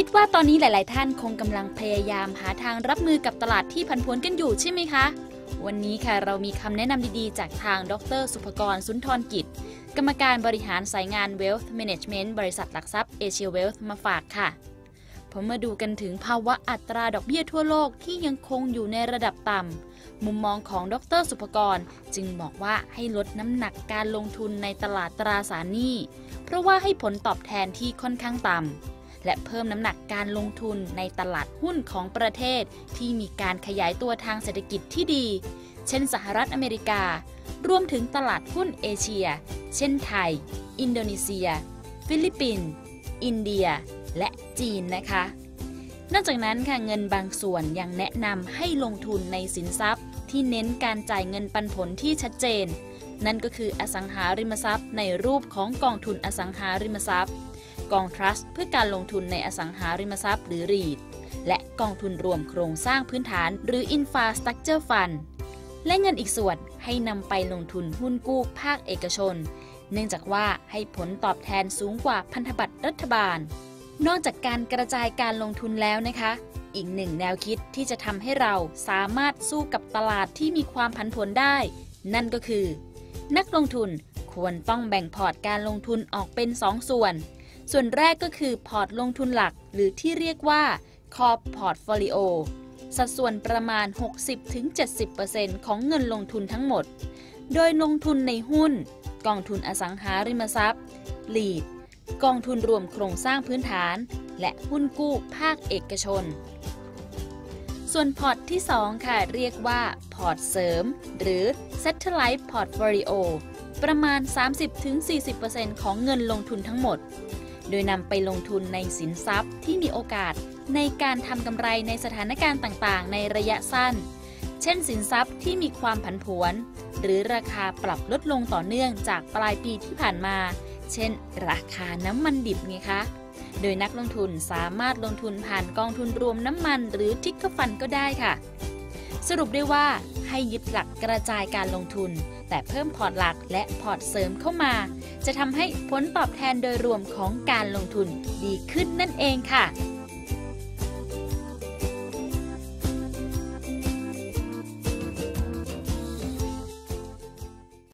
คิดว่าตอนนี้หลาย ๆ ท่านคงกำลังพยายามหาทางรับมือกับตลาดที่ผันผวนกันอยู่ใช่ไหมคะ วันนี้ค่ะเรามีคำแนะนำดี ๆ จากทางดร สุภกร สุนทรกิจ กรรมการบริหารสายงาน Wealth Management บริษัทหลักทรัพย์เอเชีย Wealth มาฝากค่ะ ผมมาดูกันถึงภาวะอัตราดอกเบี้ยทั่วโลกที่ยังคงอยู่ในระดับต่ำ มุมมองของดร สุภกร จึงบอกว่าให้ลดน้ำหนักการลงทุนในตลาดตราสารหนี้ เพราะว่าให้ผลตอบแทนที่ค่อนข้างต่ำ และเพิ่มน้ำหนักการลงทุนในตลาดหุ้นของประเทศ ที่มีการขยายตัวทางเศรษฐกิจที่ดี เช่นสหรัฐอเมริกา รวมถึงตลาดหุ้นเอเชีย เช่นไทย อินโดนีเซีย ฟิลิปปินส์อินเดีย และจีนนะคะนอกจากนั้นค่ะเงินบางส่วนยังแนะนำให้ลงทุนในสินทรัพย์ ที่เน้นการจ่ายเงินปันผลที่ชัดเจน นั่นก็คืออสังหาริมทรัพย์ในรูปของกองทุนอสังหาริมทรัพย์ กองทรัสต์เพื่อการลงทุนในอสังหาริมทรัพย์หรือ REIT และกองทุนรวมโครงสร้างพื้นฐานหรือ Infrastructure Fund และเงินอีกส่วนให้นำไปลงทุนหุ้นกู้ภาคเอกชน เนื่องจากว่าให้ผลตอบแทนสูงกว่าพันธบัตรรัฐบาล นอกจากการกระจายการลงทุนแล้วนะคะ อีกหนึ่งแนวคิดที่จะทำให้เราสามารถสู้กับตลาดที่มีความผันผวนได้ นั่นก็คือ นักลงทุนควรต้องแบ่งพอร์ตการลงทุนออกเป็น 2ส่วน ส่วนแรกก็คือพอร์ตลงทุนหลัก หรือที่เรียกว่า Core Portfolio สัดส่วนประมาณ 60-70%ของเงินลงทุนทั้งหมด โดยลงทุนในหุ้น กองทุนอสังหาริมทรัพย์ lead กองทุนรวมโครงสร้างพื้นฐาน และหุ้นกู้ภาคเอกชน ส่วนพอร์ตที่ 2 ค่ะเรียกว่าพอร์ตเสริม หรือ Satellite Portfolio ประมาณ 30-40%ของเงินลงทุนทั้งหมด โดยนำไปลงทุนในสินทรัพย์ที่มีโอกาสในการทำกำไรในสถานการณ์ต่างๆ ในระยะสั้น เช่น สินทรัพย์ที่มีความผันผวน หรือราคาปรับลดลงต่อเนื่องจากปลายปีที่ผ่านมา เช่น ราคาน้ำมันดิบไงคะ โดยนักลงทุนสามารถลงทุนผ่านกองทุนรวมน้ำมันหรือทิกเกอร์ฟันก็ได้ค่ะ สรุปได้ว่า ให้ยึดหลักกระจายการลงทุน แต่เพิ่มพอร์ตหลักและพอร์ตเสริมเข้ามา จะทำให้ผลตอบแทนโดยรวมของการลงทุนดีขึ้นนั่นเองค่ะ